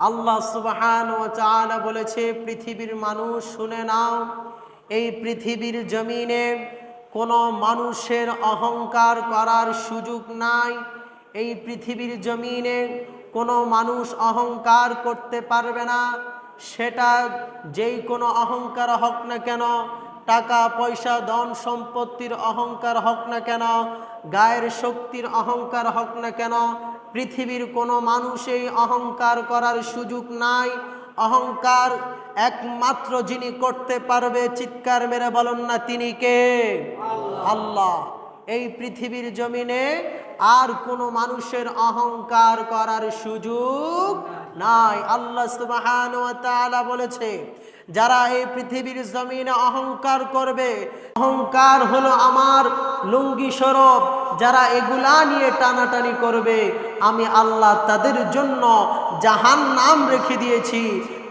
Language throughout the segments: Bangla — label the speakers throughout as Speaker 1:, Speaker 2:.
Speaker 1: আল্লাহ সুবহান ও চাআলা বলেছে, পৃথিবীর মানুষ শুনে নাও, এই পৃথিবীর জমিনে কোনো মানুষের অহংকার করার সুযোগ নাই। এই পৃথিবীর জমিনে কোনো মানুষ অহংকার করতে পারবে না। সেটা যেই কোনো অহংকার হোক না কেন, টাকা, পয়সা, ধন সম্পত্তির অহংকার হোক না কেন, গায়ের শক্তির অহংকার হোক না কেন পৃথিবীর কোনো মানুষই অহংকার করার সুযোগ নাই। অহংকার একমাত্র যিনি করতে পারবে, চিৎকার মেরে বলুন না তিনি কে? আল্লাহ। এই পৃথিবীর জমিনে আর কোনো মানুষের অহংকার করার সুযোগ নাই। আল্লাহ সুবহান বলেছে যারা এই পৃথিবীর জমিনে অহংকার করবে, অহংকার হলো আমার লুঙ্গি স্বরূপ যারা এগুলা নিয়ে টানাটানি করবে, আমি আল্লাহ তাদের জন্য জাহান নাম রেখে দিয়েছি।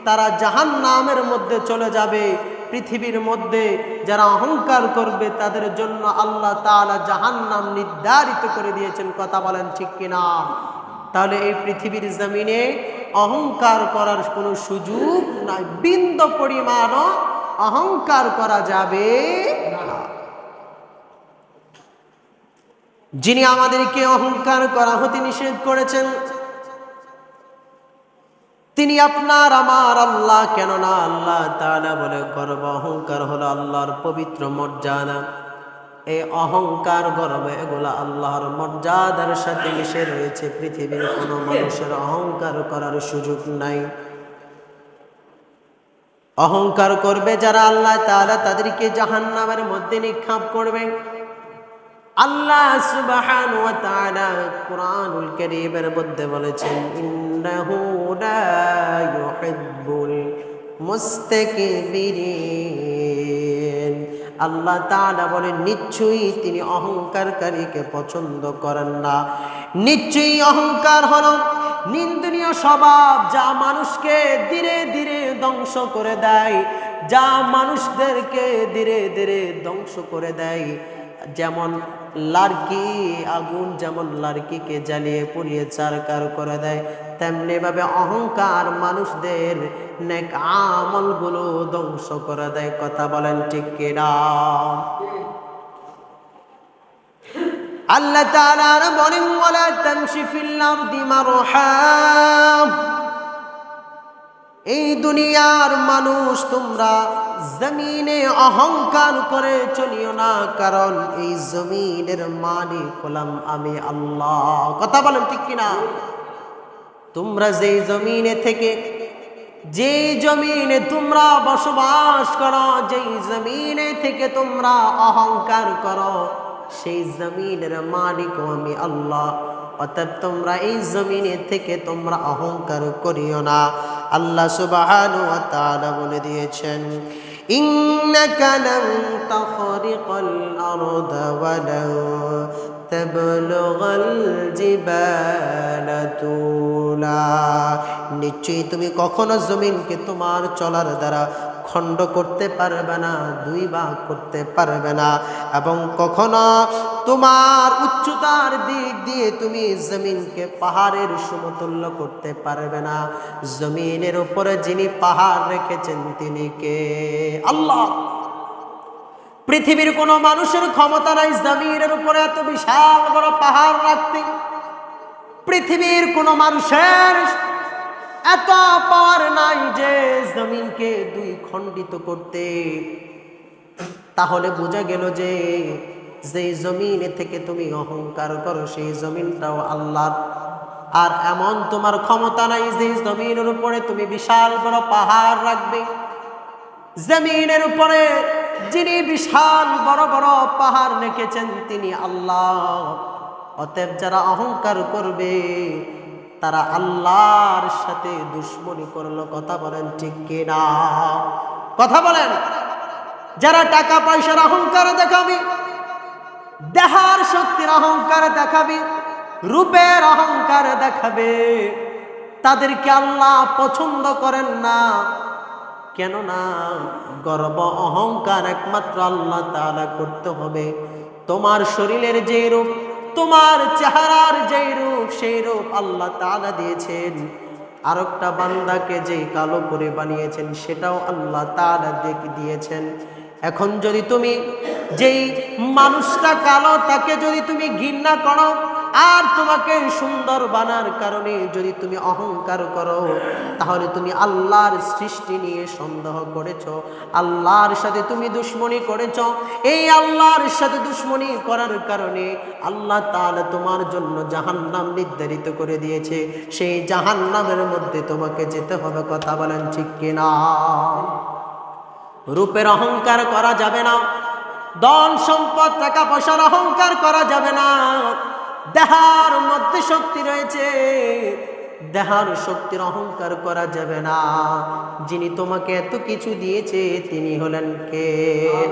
Speaker 1: তারা জাহান নামের মধ্যে চলে যাবে। পৃথিবীর মধ্যে যারা অহংকার করবে, তাদের জন্য আল্লাহ তাআলা জাহান নাম নির্ধারিত করে দিয়েছেন। কথা বলেন ঠিক কিনা? তাহলে এই পৃথিবীর জমিনে অহংকার করার কোনো সুযোগ নাই। বিন্দু পরিমাণও অহংকার করা যাবে যিনি আমাদেরকে অহংকার করা হতে নিষেধ করেছেন, তিনি আপনার আমার আল্লাহ, কেননা আল্লাহ তাআলা বলে, গর্ব অহংকার হলো আল্লাহর পবিত্র মর্যাদা। এই অহংকার, গর্ব, এগুলা আল্লাহর মর্যাদার সাথে মিশে রয়েছে। পৃথিবীর কোনো মানুষের অহংকার করার সুযোগ নাই। অহংকার করবে যারা আল্লাহ তাআলা তাদেরকে জাহান্নামের মধ্যে নিক্ষাপ করবে। আল্লাহ ওয়া তাআলা কুরআনুল কারীমের মধ্যে বলেছেন, ইন্নাহু লা ইউহিব্বুল মুস্তাকবিরিন আল্লাহ তাআলা বলেন, নিশ্চয়ই তিনি অহংকারকারীকে পছন্দ করেন না। নিশ্চয়ই অহংকার হলো নিন্দনীয় স্বভাব যা মানুষকে ধীরে ধীরে ধ্বংস করে দেয়, যা মানুষদেরকে ধীরে ধীরে ধ্বংস করে দেয়। যেমন লার্কি, আগুন যেমন লার্কিকে জ্বালিয়ে পুড়িয়ে চারকার করে দেয় তেমনি ভাবে অহংকার মানুষদের নেক আমলগুলো ধ্বংস করে দেয়, কথা বলেন ঠিক কিনা? আল্লাহ তাআলা বলেন, ওয়ালা তামশি ফিল আরদি এই দুনিয়ার মানুষ, তোমরা জমিনে অহংকার করে চলিও না, কারণ এই জমিনের মালিক হলাম আমি আল্লাহ। কথা বলেন ঠিক কিনা? তোমরা যেই জমিনে থেকে, যে জমিনে তোমরা বসবাস করো, যেই জমিনে থেকে তোমরা অহংকার করো, সেই জমিনের মালিক আমি আল্লাহ। অতএব তোমরা এই জমিনে থেকে তোমরা অহংকার করিও না। আল্লাহ ওয়া বলে দিয়েছেন إنك لن تخرق الأرض ولن تبلغ الجبال طولا. নিশ্চয়ই তুমি কখনো জমিনকে তোমার চলার দ্বারা খণ্ড করতে পারবে না, দুই ভাগ করতে পারবে না। এবং কখনো তোমার উচ্চতার দিক দিয়ে তুমি জমিনকে পাহাড়ের সমতুল্য করতে পারবে না। জমিনের উপরে যিনি পাহাড় রেখেছেন, তিনি কে? আল্লাহ। পৃথিবীর কোনো মানুষের ক্ষমতা নাই জমিনের উপরে এত বিশাল বড় পাহাড় রাখতে। পৃথিবীর কোনো মানুষের এত পাওয়ার নাই যে জমিনকে দুই খণ্ডিত করতে। তাহলে বোঝা গেল যে যেই জমিনে থেকে তুমি অহংকার করো, সেই জমিনটাও আল্লাহ আর এমন তোমার ক্ষমতা নাই যে জমিনের উপরে তুমি বিশাল বড় পাহাড় রাখবে। জমিনের উপরে যিনি বিশাল বড় বড় পাহাড় রেখেছেন, তিনি আল্লাহ। অতএব যারা অহংকার করবে তারা আল্লাহর সাথে দুশ্মনী করল, কথা বলেন ঠিক কিনা? কথা বলেন। যারা টাকা পয়সার অহংকার দেখাবি, দেহার শক্তির অহংকার দেখাবি, রূপের অহংকার দেখাবে। তাদেরকে আল্লাহ পছন্দ করেন না। কেননা গর্ব, অহংকার একমাত্র আল্লাহ তাআলা করতে হবে। তোমার শরীরের যে রূপ তোমার চেহারার যেই রূপ, সেই রূপ আল্লাহ তালা দিয়েছেন। আর একটা বান্দাকে যেই কালো করে বানিয়েছেন, সেটাও আল্লাহ তালা দেখে, দিয়েছেন। এখন যদি তুমি যেই মানুষটা কালো, তাকে যদি তুমি ঘৃণা করো আর তোমাকে সুন্দর বানার কারণে যদি তুমি অহংকার করো, তাহলে তুমি আল্লাহর সৃষ্টি নিয়ে সন্দেহ করেছ, আল্লাহর সাথে তুমি দুশ্মনী করেছ। এই আল্লাহর সাথে দুশ্মনী করার কারণে আল্লাহ তাআলা তোমার জন্য জাহান্নাম নির্ধারিত করে দিয়েছে। সেই জাহান্নামের মধ্যে তোমাকে যেতে হবে, কথা বলেন ঠিক কিনা? রূপের অহংকার করা যাবে না দল সম্পদ, টাকা পয়সার অহংকার করা যাবে না। দেহার মধ্যে শক্তি রয়েছে। দেহার শক্তির অহংকার করা যাবে না। যিনি তোমাকে এত কিছু দিয়েছে, তিনি হলেন কে?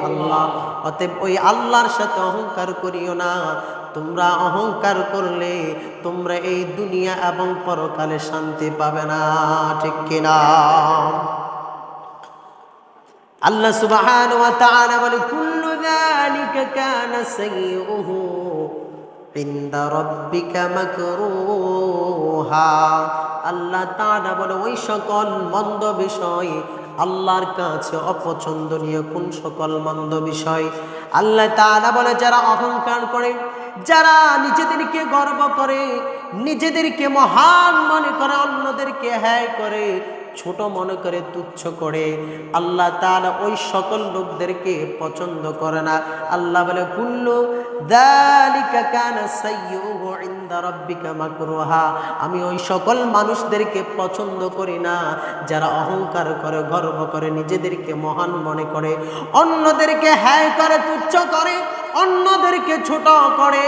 Speaker 1: আল্লাহ। অতএব ওই আল্লাহর সাথে অহংকার করিও না। তোমরা অহংকার করলে তোমরা এই দুনিয়া এবং পরকালে শান্তি পাবে না। ঠিক কিনা আল্লাহ তাআলা বলে, কুল্লু যালিকা কানা সাইয়্যুহু ইনদা রাব্বিকা মাকরুহা। আল্লাহ তাআলা বলে, ওই সকল মন্দ বিষয় আল্লাহর কাছে অপছন্দনীয় কোন সকল মন্দ বিষয়? আল্লাহ তাআলা বলে, যারা অহংকার করে, যারা নিজেদেরকে গর্ব করে, নিজেদেরকে মহান মনে করে, অন্যদেরকে হ্যায় করে ছোট মনে করে তুচ্ছ করে, আল্লাহ তাআলা ওই সকল লোকদেরকে পছন্দ করে না। আল্লাহ বলে, কুল্লু আমি ওই সকল মানুষদেরকে পছন্দ করি না, যারা অহংকার করে, গর্ব করে, নিজেদেরকে মহান মনে করে, অন্যদেরকে হ্যায় করে, তুচ্ছ করে। অন্যদেরকে ছোট করে,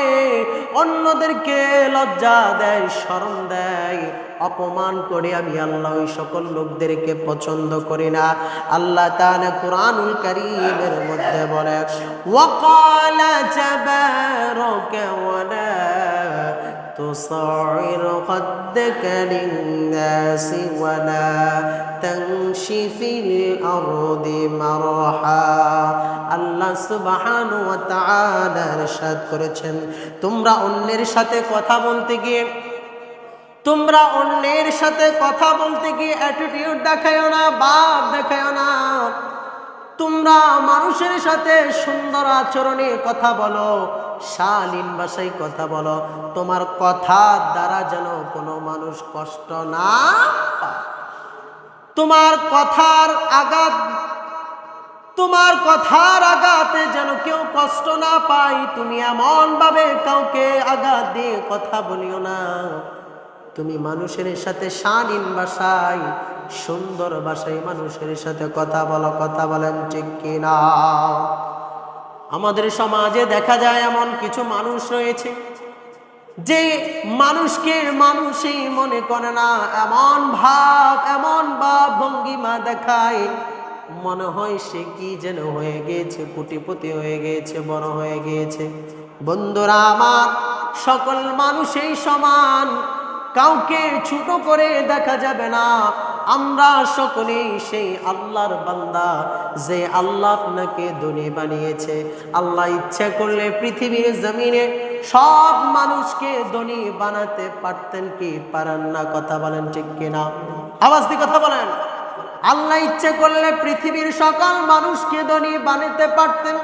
Speaker 1: অন্যদেরকে লজ্জা দেয়, শরম দেয়, অপমান করে আমি আল্লাহ ওই সকল লোকদেরকে পছন্দ করি না। আল্লাহ তাহলে কোরআনুল করিমের মধ্যে বলে ওয়াকালা تصعر خدك للناس ولا تمشي في الأرض مرحا আল্লাহ সুবহান ওয়া তাআলা ইরশাদ করেছেন তোমরা অন্যের সাথে কথা বলতে গিয়ে তোমরা অন্যের সাথে কথা বলতে গিয়ে অ্যাটিটিউড দেখায় না বাপ দেখায় না তোমরা মানুষের সাথে সুন্দর আচরণে কথা বলো, শালীন ভাষায় কথা বলো, তোমার কথার দ্বারা যেন কোনো মানুষ কষ্ট না। তোমার কথার আঘাত, তোমার কথার আঘাতে যেন কেউ কষ্ট না পায়, তুমি এমন ভাবে কাউকে আঘাত দিয়ে কথা বলিও না তুমি মানুষের সাথে শালীন ভাষায় সুন্দর ভাষায় মানুষের সাথে কথা বলো, কথা বলেন ঠিক কিনা? আমাদের সমাজে দেখা যায় এমন কিছু মানুষ রয়েছে যে মানুষকে মানুষই মনে করে না। এমন ভাব এমন ভাব ভঙ্গিমা দেখায়, মনে হয় সে কি যেন হয়ে গিয়েছে কোটিপতি হয়ে গিয়েছে বড় হয়ে গিয়েছে বন্ধুরা আমার, সকল মানুষই সমান। কাউকে ছোট করে দেখা যাবে না। আমরা সকলেই সেই আল্লাহর বান্দা যে আল্লাহ আপনাকে ধনী বানিয়েছে। আল্লাহ ইচ্ছা করলে পৃথিবীর জমিনে সব মানুষকে ধনী বানাতে পারতেন কি পারেন না? কথা বলেন ঠিক কিনা? আওয়াজ দিয়ে কথা বলেন। আল্লাহ ইচ্ছে করলে পৃথিবীর সকল মানুষকে ধনী বানাতে পারতেন।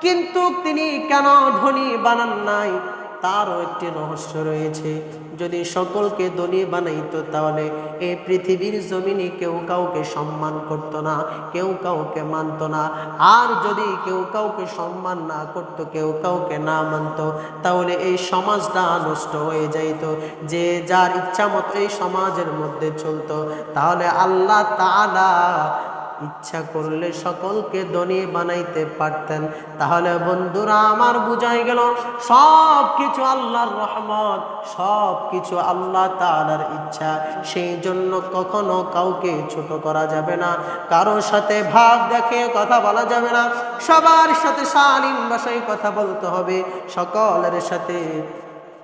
Speaker 1: কিন্তু তিনি কেন ধনী বানান নাই? তারও একটি রহস্য রয়েছে। যদি সকলকে ধনী বানাইতো তাহলে এই পৃথিবীর জমিনে কেউ কাউকে সম্মান করতো না, কেউ কাউকে মানতো না। আর যদি কেউ কাউকে সম্মান না করত, কেউ কাউকে না মানতো, তাহলে এই সমাজটা নষ্ট হয়ে যাইত। যে যার ইচ্ছা মতো এই সমাজের মধ্যে চলতো, তাহলে আল্লাহ তাআলা ইচ্ছা করলে সকলকে ধনী বানাইতে পারতেন। তাহলে বন্ধুরা, আমার বুঝাই গেল সব কিছু আল্লাহর রহমত সব কিছু আল্লাহ তাআলার ইচ্ছা। সেই জন্য কখনো কাউকে ছোট করা যাবে না। কারোর সাথে ভাব দেখে কথা বলা যাবে না। সবার সাথে শালীন ভাষায় কথা বলতে হবে। সকলের সাথে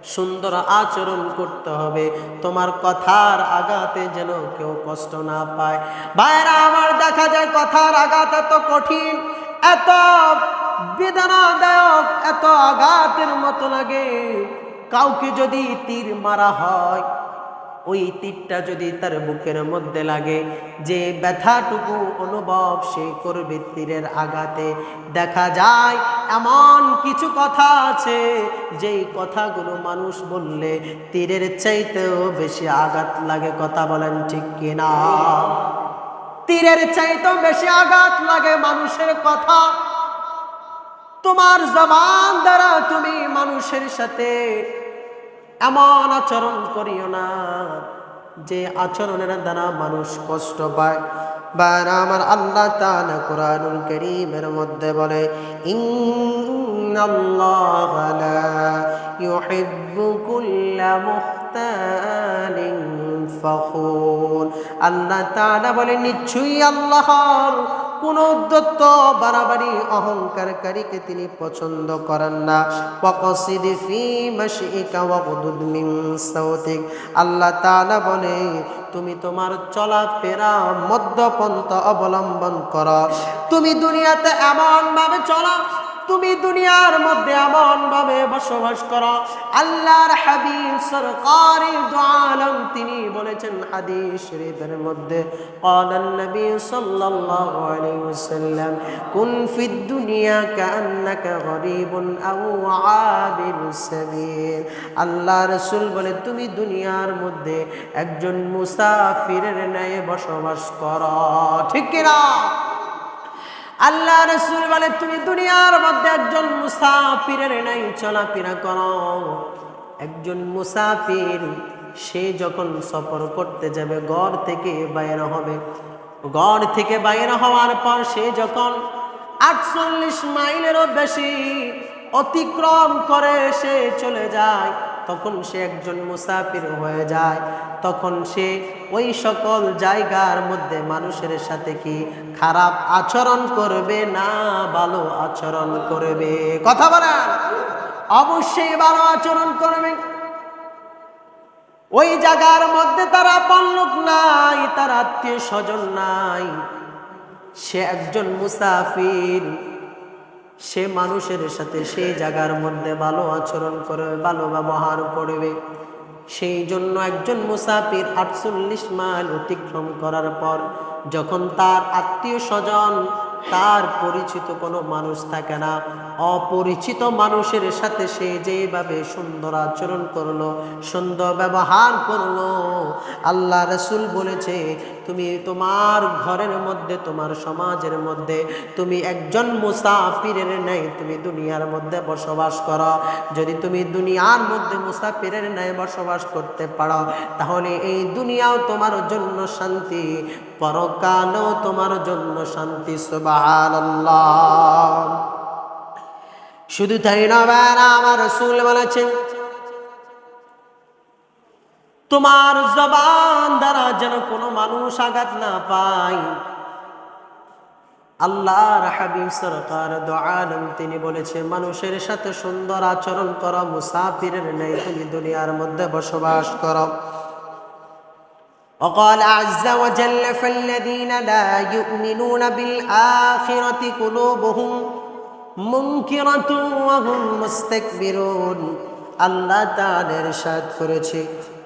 Speaker 1: সুন্দর আচরণ করতে হবে। তোমার কথার আঘাতে যেন কেউ কষ্ট না পায়। ভাইরা আমার দেখা যায় কথার আঘাত এত কঠিন, এত বেদনাদায়ক, এত আঘাতের মতো লাগে। কাউকে যদি তীর মারা হয় ওই তীরটা যদি তার বুকের মধ্যে লাগে, যে ব্যথাটুকু অনুভব সে করবে তীরের আঘাতে। দেখা যায় এমন কিছু কথা আছে, যেই কথাগুলো মানুষ বললে তীরের চাইতেও বেশি আঘাত লাগে। কথা বলেন ঠিক কিনা? তীরের চাইতেও বেশি আঘাত লাগে মানুষের কথা। তোমার জবান দ্বারা তুমি মানুষের সাথে এমন আচরণ করিও না যে আচরণের দ্বারা মানুষ কষ্ট পায়। বা আমার আল্লাহ তাআলা কোরআনুল কারীমের মধ্যে বলে, ইন্নাল্লাহ লা আল্লাহ বলে, নিশ্চয়ই আল্লাহর কোন উদ্যত্ত বাড়াবাড়ি অহংকারকারীকে তিনি পছন্দ করেন না। আল্লাহ তাআলা বলে, তুমি তোমার চলা ফেরা মদ্যপন্থ অবলম্বন করো। তুমি দুনিয়াতে এমন ভাবে চলা তুমি দুনিয়ার মধ্যে এমন ভাবে বসবাস করো আল্লাহর হাবিব সরকারি দোয়ালম তিনি বলেছেন হাদিস শরীফের মধ্যে قال النبي صلى الله عليه وسلم كن في الدنيا كأنك غريب أو عابر السبيل আল্লাহ রসুল বলে তুমি দুনিয়ার মধ্যে একজন মুসাফিরের ন্যায় বসবাস করো ঠিক কিনা আল্লাহ রসুল বলে, তুমি দুনিয়ার মধ্যে একজন মুসাফিরের নাই, চলাফেরা করো। একজন মুসাফির, সে যখন সফর করতে যাবে গড় থেকে বাইরে হবে। গড় থেকে বাইরে হওয়ার পর সে যখন আটচল্লিশ মাইলেরও বেশি অতিক্রম করে, সে চলে যায়। তখন সে একজন মুসাফির হয়ে যায়। তখন সে ওই সকল জায়গার মধ্যে মানুষের সাথে কি খারাপ আচরণ করবে না ভালো আচরণ করবে? কথা বলেন। অবশ্যই ভালো আচরণ করবে। ওই জায়গার মধ্যে তারা পল্লক নাই, তার আত্মীয় স্বজন নাই। সে একজন মুসাফির সে মানুষের সাথে সেই জায়গার মধ্যে ভালো আচরণ করবে ভালো ব্যবহার করবে। সেই জন্য একজন মুসাফির আটচল্লিশ মাইল অতিক্রম করার পর যখন তার আত্মীয় স্বজন, তার পরিচিত কোনো মানুষ থাকে না, অপরিচিত মানুষের সাথে সে যেভাবে সুন্দর আচরণ করল, সুন্দর ব্যবহার করল, আল্লাহ রসুল বলেছে তুমি তোমার ঘরের মধ্যে, তোমার সমাজের মধ্যে, তুমি একজন মুসাফিরের নেই, তুমি দুনিয়ার মধ্যে বসবাস করো। যদি তুমি দুনিয়ার মধ্যে মুসাফিরের ন্যায় বসবাস করতে পারো, তাহলে এই দুনিয়াও তোমার জন্য শান্তি, পরকালও তোমার জন্য শান্তি, সুবহানাল্লাহ। শুধু তাই না আমার রসুল বলেছেন তোমার জবান দ্বারা যেন কোনো মানুষ আঘাত না পায় আল্লাহর হাবিব সরকার দোয়ালম তিনি বলেছে মানুষের সাথে সুন্দর আচরণ করো মুসাফিরের নেই তুমি দুনিয়ার মধ্যে বসবাস করো وقال عز وجل فالذين لا يؤمنون بالآخرة قلوبهم منكرة وهم مستكبرون আল্লাহ তাদের সাদ করেছে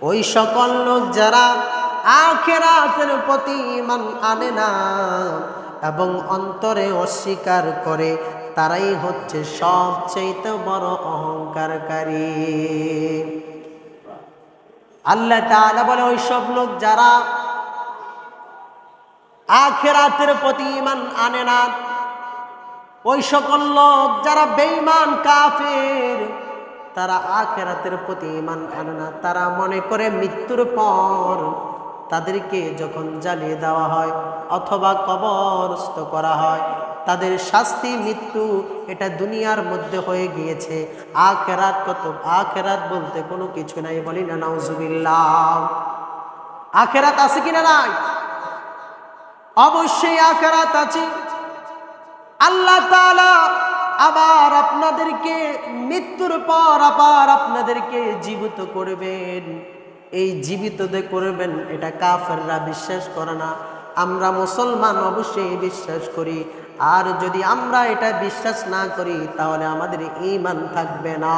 Speaker 1: ওই সকল লোক যারা আখেরাতের প্রতি ইমান আনে না এবং অন্তরে অস্বীকার করে, তারাই হচ্ছে সবচেয়ে বড় অহংকারকারী। আল্লাহ তাআলা বলে, ওই সব লোক যারা আখেরাতের প্রতি ইমান আনে না, ওই সকল লোক যারা বেঈমান, কাফের তারা আখেরাতের প্রতি ইমান আনে না। তারা মনে করে মৃত্যুর পর তাদেরকে যখন জ্বালিয়ে দেওয়া হয় অথবা কবরস্থ করা হয়, তাদের শাস্তি, মৃত্যু এটা দুনিয়ার মধ্যে হয়ে গিয়েছে। আখেরাত কত, আখেরাত বলতে কোনো কিছু নাই বলি না, নাউজুবিল্লাহ। আখেরাত আছে কিনা নাই? অবশ্যই আখেরাত আছে। আল্লাহ তাআলা আবার আপনাদেরকে মৃত্যুর পর আবার আপনাদেরকে জীবিত করবেন। এই জীবিত যে করবেন, এটা কাফেররা বিশ্বাস করে না। আমরা মুসলমান অবশ্যই বিশ্বাস করি। আর যদি আমরা এটা বিশ্বাস না করি, তাহলে আমাদের ইমান থাকবে না।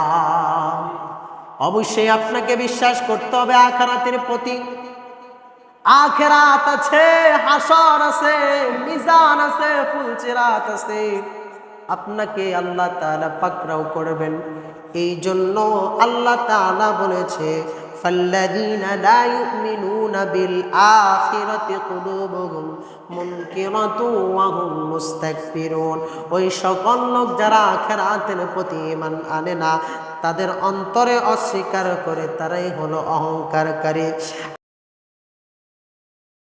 Speaker 1: অবশ্যই আপনাকে বিশ্বাস করতে হবে আখারাতের প্রতি। আখেরাত আছে, হাসর আছে, মিজান আছে, ফুলচেরাত আছে। আপনাকে আল্লাহ তাআলা পাকড়াও করবেন এই জন্য আল্লাহ তাআলা বলেছে فالذين لا يؤمنون بالآخرة قلوبهم منكرة وهم مستكبرون ওই সকল লোক যারা আখেরাতের প্রতি ইমান আনে না তাদের অন্তরে অস্বীকার করে তারাই হলো অহংকারকারী